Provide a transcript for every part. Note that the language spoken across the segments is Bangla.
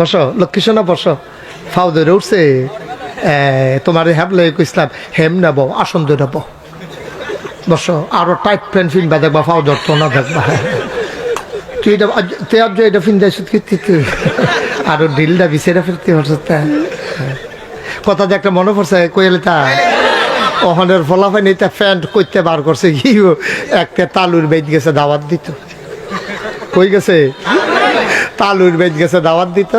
বসো লক্ষ্মী সোনা বসো। ফাউ ধরে উঠছে। তোমার হ্যাবলে ইসলাম হেম নেব, আসন ধরে নেব। বসো, আরও টাইট প্যান্ট ফিনবা দেখবা ফাউ ধরতো না দেখবা। তুই তুই আজ এটা ফিন দেয় কি তুই। আরও ঢিলটা বিছেরা ফিরতে পারছ কথা যে একটা মনে পড়ছে, কইলে তা। ওখানের ফলাফাই নিতে প্যান্ট করতে বার করছে কি একটা তালুর বেদ গেছে, দাওয়াত দিত। কই গেছে? তালুর বেদ গেছে দাওয়াত দিত।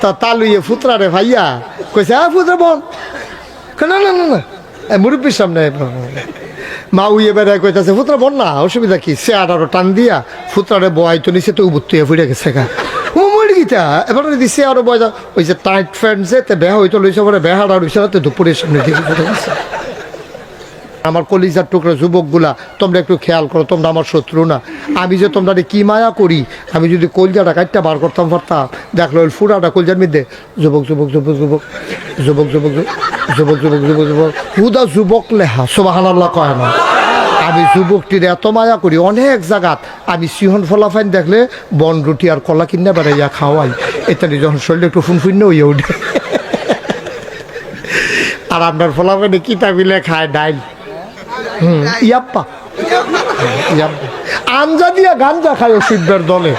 তা তালুয়ে ফুতরা রে ভাইয়া কইছে আ ফুতরা কই, না না না না। মুরব্বীর সামনে মা উইয়ে বেড়ায় কইতাছে ফুতরা বল না অসুবিধা কি? সে আঠারো টান দিয়া ফুতরারে বয় তো নিচে তো উবুত্তুয়ে ফুটে গেছে গা। ও মরে গিতা এবার দিছে আরও বয় ওই যে টাইট ফ্রেন্ড যে তে বেহা হইতো লইছে পরে বেহাড়া রইছে না তো দুপুরের সামনে গেছে। আমার কলিজার টুকরো যুবকগুলা, তোমরা একটু খেয়াল করো, তোমরা আমার শত্রু না। আমি যে তোমরা কি মায়া করি? আমি যদি কলজাটা কাটটা বার করতাম পারতাম দেখল ওই ফুরাটা কলজার মধ্যে। যুবক যুবক যুবক যুবক যুবক যুবক যুবক যুবক যুবক যুবক। হুদা যুবক লেহা সোবাহান আল্লাহ কয় না। আমি যুবকটির এত মায়া করি, অনেক জায়গাত আমি সিহন ফলাফাইন দেখলে বন, রুটি আর কলা কিনে বেড়াইয়া খাওয়াই। এখানে যখন শরীরে একটু ফুনফুন্য হইয়া উঠে। আর আপনার ফলাফাইনে কিতা মিলে খায়, ডাইল। ইয়াপ্পা ইয়াপ্পা। আঞ্জা দিয়া গাঞ্জা খায় ওষুধের দলে?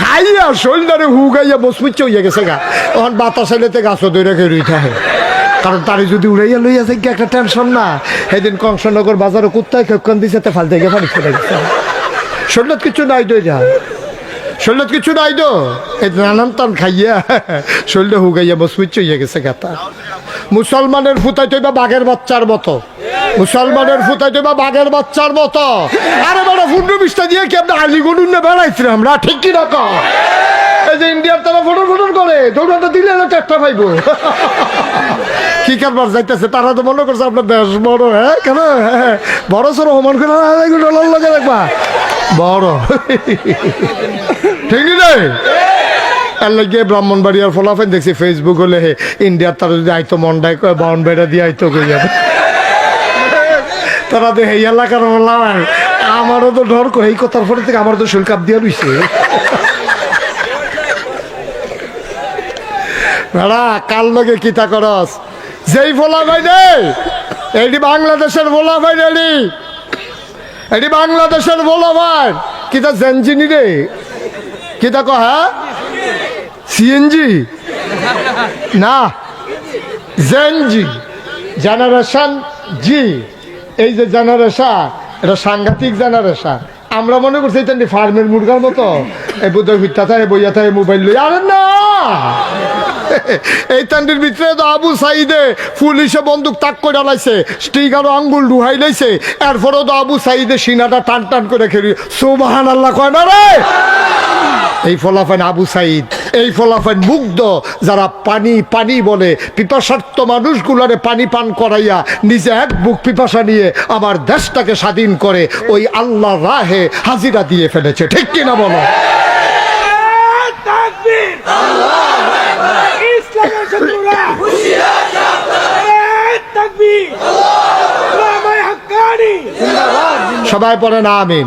খাইয়া শরীরে হুগাইয়া বসপুচ্ছ হইয়া গেছে গা। তখন গাছও দই রেখে রই থাকে কারণ তারে যদি উড়াইয়া লইয়া যায় একটা টেনশন না? সেদিন কংসনগর বাজারে কুত্তায় খেপকান দিছে, তে ফালতে গিয়ে পানি ফেলে গেছে। শরীরত কিছু নাই দই যা। শরীরত কিছু নাই তো এই নানান টান খাইয়া শরীরে হুগাইয়া বসপুচ্ছ হইয়া গেছে গাতা মুসলমানের ফুতাই তৈবা বাঘের বাচ্চার মতো। মুসলমানের ফুতাই তৈবা বাঘের বাচ্চার মতো। আরে বড় ফুন্ডু বিস্তা দিয়ে কি আপনি আলি গরুন না? বেড়াইছি আমরা ঠিক কি না? এই যে ইন্ডিয়ার তারা ফটোর ফটোর করে দৌড়াটা দিলে না একটা পাইবো। কি কারবার যাইতেছে, তারা তো মনে করছে আপনার দেশ বড় হ্যাঁ? কেন? হ্যাঁ বড় সড়ো সমান করে এগুলো লগে দেখবা। বড়। ঠিক নেই? এর লাগে ব্রাহ্মণবাড়িয়ার ফলাফেন দেখছি ফেসবুক হলে হে ইন্ডিয়ার তারা যদি আইতো মন্ডাই কয়, বাউন বেড়া দিয়ে আইতো কই যাবে? তারা তো এই এলাকার বললাম আমারও তো ডর এই কথার পরে থেকে আমার তো শরীর দিয়ে রইছে বেড়া কার লগে কিতা করস? যেই ফোলা ভাই রে এইটি বাংলাদেশের ভোলা ভাই রেডি এটি বাংলাদেশের ভোলা ভাই কিতা জেনজিনি রে? কিতা কহ সিএনজি না জেনজি জেনারেশন জি এই যে জেনারেশন এটা সাংঘাতিক জেনারেশন আমরা মনে করছি এটা ফার্মের মুরগার মতো। এই বুধ ভিত্তা থাকে বইয়া থাকে মোবাইল লই আরে না! এই তান্ডির ভিতরে তো আবু সাইদে পুলিশে বন্দুক তাক করে লাইছে স্টিকারও আঙ্গুল ডুহাই লাইছে। এরপরেও তো আবু সাইদে সিনাটা টান টান করে খেলি। সুবাহান আল্লাহ কয় না রে! এই ফলাফান আবু সাইদ। এই ফলাফান মুগ্ধ যারা পানি পানি বলে। পিপাসার্থ মানুষগুলারে পানি পান করাইয়া নিজে এক বুক পিপাসা নিয়ে আমার দেশটাকে স্বাধীন করে ওই আল্লাহ রাহে হাজিরা দিয়ে ফেলেছে। ঠিক কিনা বলো? সবাই পড়ে না আমিন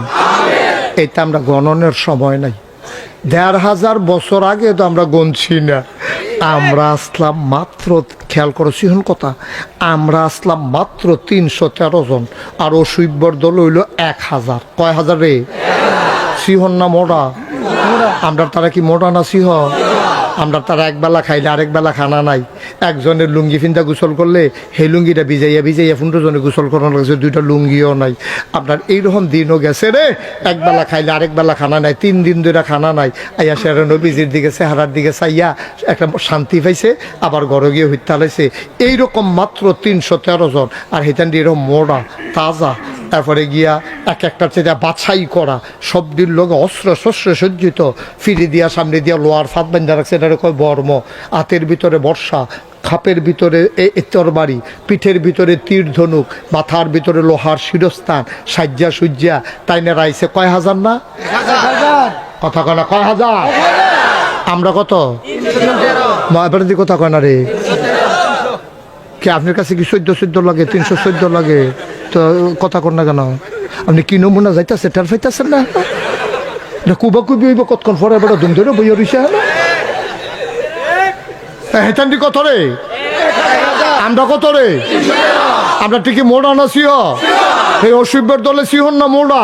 এটা আমরা গণনের সময় নাই। দেড় হাজার বছর আগে তো আমরা গণছি না। আমরা আসলাম মাত্র, খেয়াল করো সিহন কথা, আমরা আসলাম মাত্র তিনশো তেরো জন, আর অসুইব্বর দল হইল এক হাজার। কয় হাজার রে? সিহন না মোড়া আমরা তারা কি মোড়া না সিহ আমরা তারা একবেলা খাইলে আরেক বেলা খানা নাই। একজনের লুঙ্গি ফিন্দা গোসল করলে সেই লুঙ্গিটা ভিজাইয়া ভিজাইয়া পনেরো গোসল করানো লাগছে, দুইটা লুঙ্গিও নাই। আপনার এইরকম দিনও গেছে রে একবেলা খাইলে আরেক বেলা খানা নাই, তিন দিন ধরে খানা নাই। আইয়া সেরা নবীজির দিকে, চেহারার দিকে চাইয়া একটা শান্তি পাইছে, আবার ঘরে গিয়ে হত্যা লাইছে এইরকম মাত্র তিনশো তেরো জন, আর হেতান এরকম মোড়া, তাজা তারপরে গিয়া এক একটা চেয়ে বাছাই করা সবটির লোক অস্ত্র শস্ত্র সজ্জিত ফিরে দিয়া সামনে দিয়া লোহার ফাঁদ বান্ধা রাখছে এটা কয় বর্ম হাতের ভিতরে বর্ষা খাপের ভিতরে তরবারি পিঠের ভিতরে তীর ধনুক মাথার ভিতরে লোহার শিরস্থান সাজ্জা সুজ্জা তাই না রাইছে কয় হাজার না কথা কয় না কয় হাজার আমরা কত এবার কথা কয় না রে কি আপনার কাছে কি চোদ্দ চোদ্দ লাগে, তিনশো চোদ্দ লাগে? তো কথা কর না কেন? আপনি কি নমুনা যাইতেছে, টের পাইতেছেন না? কুবা কুবি হইব কতক্ষণ পরে এবার দুম ধরে বইয়া রইছে হ্যাঁ? হেতান্ডি কত রে? আমরা কত রে? আমরা ঠিকই মোড়া না সিহ এই অসুবের দলে সিহন না মোড়া?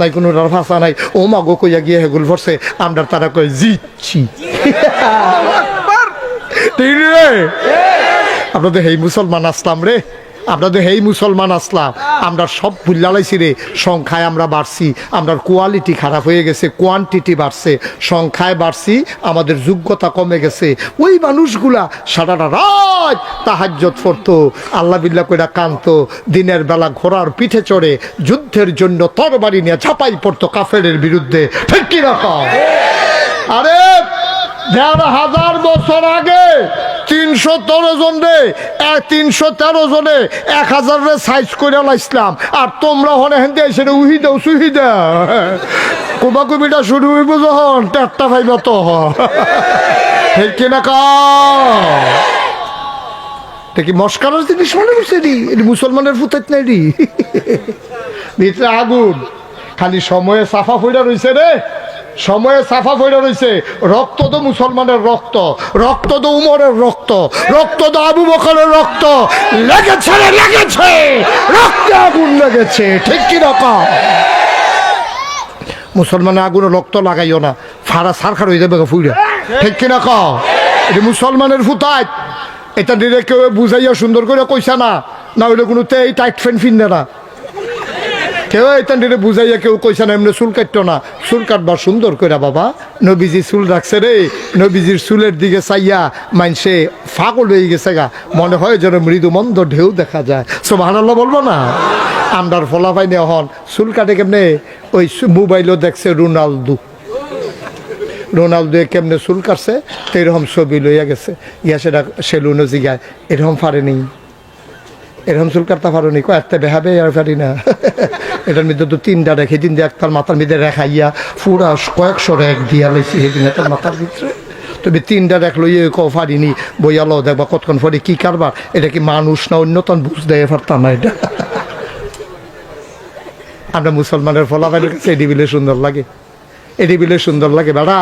নাই কোনো ভাষা নাই। ও মাগো কইয়া গিয়ে হেগুল ভরছে আমরা তারা কই জিতছি। ঠিক রে? আমরা তো হেই মুসলমান আসলাম রে। আমরা তো হেই, মুসলমান আসলাম, আমরা সব ভুল্লালাইছি রে, সংখ্যায় আমরা বাড়ছি আমরা কোয়ালিটি খারাপ হয়ে গেছে কোয়ান্টিটি বাড়ছে, সংখ্যায় বাড়ছি, আমাদের যোগ্যতা কমে গেছে। ওই মানুষগুলা সারাটা রাত তাহাজ্জত পড়তো, আল্লাহ বিল্লা কইরা কান্ত দিনের বেলা ঘোড়ার পিঠে চড়ে যুদ্ধের জন্য তরবারি নিয়ে ঝাঁপাই পড়তো কাফেরের বিরুদ্ধে। ঠিক কি রকম? আরে দেড় হাজার বছর আগে তিনশো তেরো জন রে তিনশো তেরো জনে এক হাজার রে সাইজ করে লাইছিলাম। আর তোমরা হনে হেন্দে সেটা উহি দাও, সুহি দাও। কুবা কুবিটা শুরু হইব যখন, টেটটা ভাইবা তো ঠিক কিনা কা দেখি, মস্কারের জিনিস মনে করছে রি এটি মুসলমানের ফুতাইত নাই রি ভিতরে আগুন। খালি সময়ে সাফা ফইরা রইছে রে। সময়ে সাফা ফইরা রইছে। রক্ত তো মুসলমানের রক্ত রক্ত তো উমরের রক্ত রক্ত তো আবু বকরের রক্ত। লেগেছে লেগেছে, রক্তে আগুন লেগেছে, ঠিক কি রকম মুসলমানের আগুনে রক্ত লাগাইও না, ফাড়া সারখার হয়ে যাবে ফুইরা ঠিক কিনা ক এটি মুসলমানের ফুতায়। এটা দিলে কেউ বুঝাইয়া সুন্দর করে কইসা না না হইলে কোনো এই টাইট ফ্যান ফিনবে না। কেউ দিলে বুঝাইয়া কেউ কইসা না, এমনি চুল কাটতো না। চুল কাটবার সুন্দর করে বাবা। নবীজি চুল রাখছে রে। নবীজির চুলের দিকে চাইয়া মানসে ফাগল হয়ে গেছে গা। মনে হয় যেন মৃদু মন্দ ঢেউ দেখা যায়। সোভানাল্লাহ বলব না? আমরার ফলাফাই নেওয়া হন। চুল কাটে কেমনে? ওই মোবাইলও দেখছে রোনালদো। রোনালদো কেমনে চুল কাটছে? তো এরকম ছবি লইয়া গেছে। ইয়া সেটা সেলুনও জিগায়। এরকম পারেনি এরকম চুল কাটতে পারোনি কয়েকটা বেহাবে, আর পারি না। এটার মধ্যে তো তিনটা রেখে দিন দিয়ে একটার মাথার মধ্যে রেখাইয়া পুরা কয়েকশো রেখ দিয়া সেদিন এটার মাথার ভিতরে। তবে তিনটা রেখ লইয়ে কেউ পারিনি বইয়ালো দেখবা কতক্ষণ পরে কি কারবার? এটা কি মানুষ না অন্যতন বুঝ দেয় পারতাম না এটা? আমরা মুসলমানের ফলাফলের কাছে বিলে সুন্দর লাগে। এটি বিলে সুন্দর লাগে, বেড়া।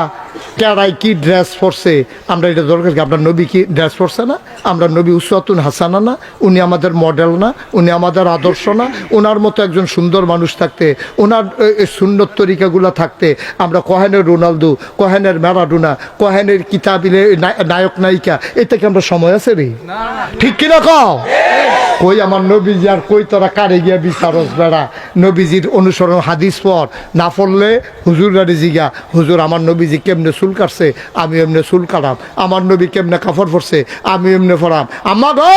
কেড়াই কি ড্রেস পরছে? আমরা এটা দরকার কি আপনার নবী কি ড্রেস পরছে না? আমরা নবী উসাতুন হাসানা না উনি আমাদের মডেল না উনি আমাদের আদর্শ না ওনার মতো একজন সুন্দর মানুষ থাকতে ওনার সুন্দর তরিকাগুলো থাকতে আমরা কহেনের রোনালদো কহেনের ম্যারাডোনা কহেনের কিতাবিলে নায়ক নায়িকা এ থেকে আমরা সময় আছে রে? ঠিক কিনা কও? কই আমার নবীজি আর কই তোরা কারে গিয়া বিচারস বেড়া? নবীজির অনুসরণ হাদিস পর না পড়লে হুজুর জিগা হুজুর আমার নবীজি কেমনে চুল কাটছে, আমি এমনি চুল কাটাম। আমার নবী কেমনে কাপড় পরছে আমি এমনি পরাম আমা গো!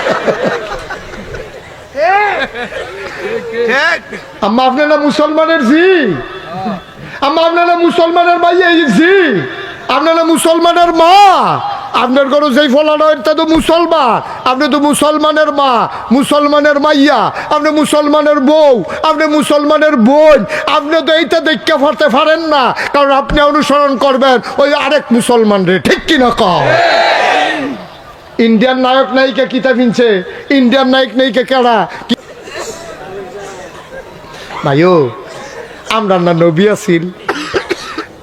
আম্মা আপনারা মুসলমানের জি আম্মা আপনারা মুসলমানের জি আপনারা মুসলমানের মা। আপনার ঘরে যেই ফলানো এটা তো মুসলমান। আপনি তো মুসলমানের মা মুসলমানের মাইয়া। আপনি মুসলমানের বউ আপনি মুসলমানের বোন। আপনি তো এইটা দেখতে পারতে পারেন না কারণ আপনি অনুসরণ করবেন ওই আরেক মুসলমান রে ঠিক কিনা কম ইন্ডিয়ান নায়ক নায়িকা কিতা ফিনছে ইন্ডিয়ান নায়ক নায়িকা কেডা ভাইও আমরা না নবী আছিল।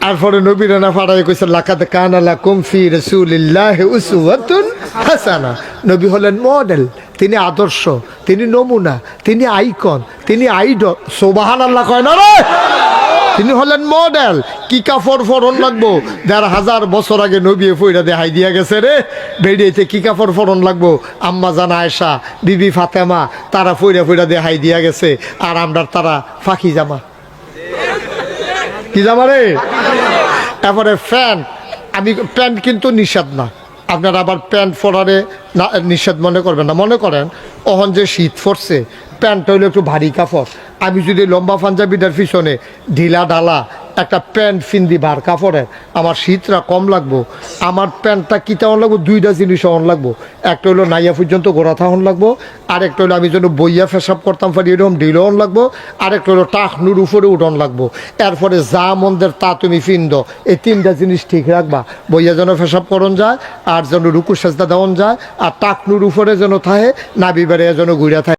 তারপরে নবী না ফাড়াই কইছে লাকাত কানা লাকুম ফি রাসূলিল্লাহ উসওয়াতুন হাসানা। নবী হলেন মডেল তিনি আদর্শ, তিনি নমুনা, তিনি আইকন তিনি আইডল সুবহানাল্লাহ কয় না রে? তিনি হলেন মডেল কি কাপড় ফরন লাগবো? দেড় হাজার বছর আগে নবী ফইরা দেখাই দিয়া গেছে রে। বেরিয়েতে কি কাপড় ফরন লাগবো? আম্মা জানা আয়সা বিবি ফাতেমা, তারা ফইরা ফইরা দেখাই দিয়া গেছে। আর আমরা তারা ফাঁকি জামা। কি জামা রে? এবারে প্যান্ট। আমি প্যান্ট কিন্তু নিষেধ না। আপনারা আবার প্যান্ট পরারে না নিষেধ মনে করবেন না। মনে করেন, অহন যে শীত পড়ছে, প্যান্টটা হলো একটু ভারী কাপড়। আমি যদি লম্বা পাঞ্জাবিটার পিছনে ঢিলা ডালা একটা প্যান্ট ফিন্দি বার কাপড়ের, আমার শীতটা কম লাগবো। আমার প্যান্টটা কী তেমন লাগবো? দুইটা জিনিস অন লাগবো। একটা হলো নাইয়া পর্যন্ত গোড়া থাহন লাগবো। আরেকটা হলো আমি যেন বইয়া ফেসাব করতাম পারি, এরকম ঢিল অন লাগবো। আরেকটা হলো টাকনুর উপরে উঠন লাগবো। এরপরে যা মন্দের তা তুমি ফিন্দ এই তিনটা জিনিস ঠিক রাখবা। বইয়া যেন ফেসাব করন যায়, আর যেন রুকু সেজদা দেওয়ান যায়, আর টাকনুর উপরে যেন থাহে নাবি বেড়ে যেন ঘুরে থাকে।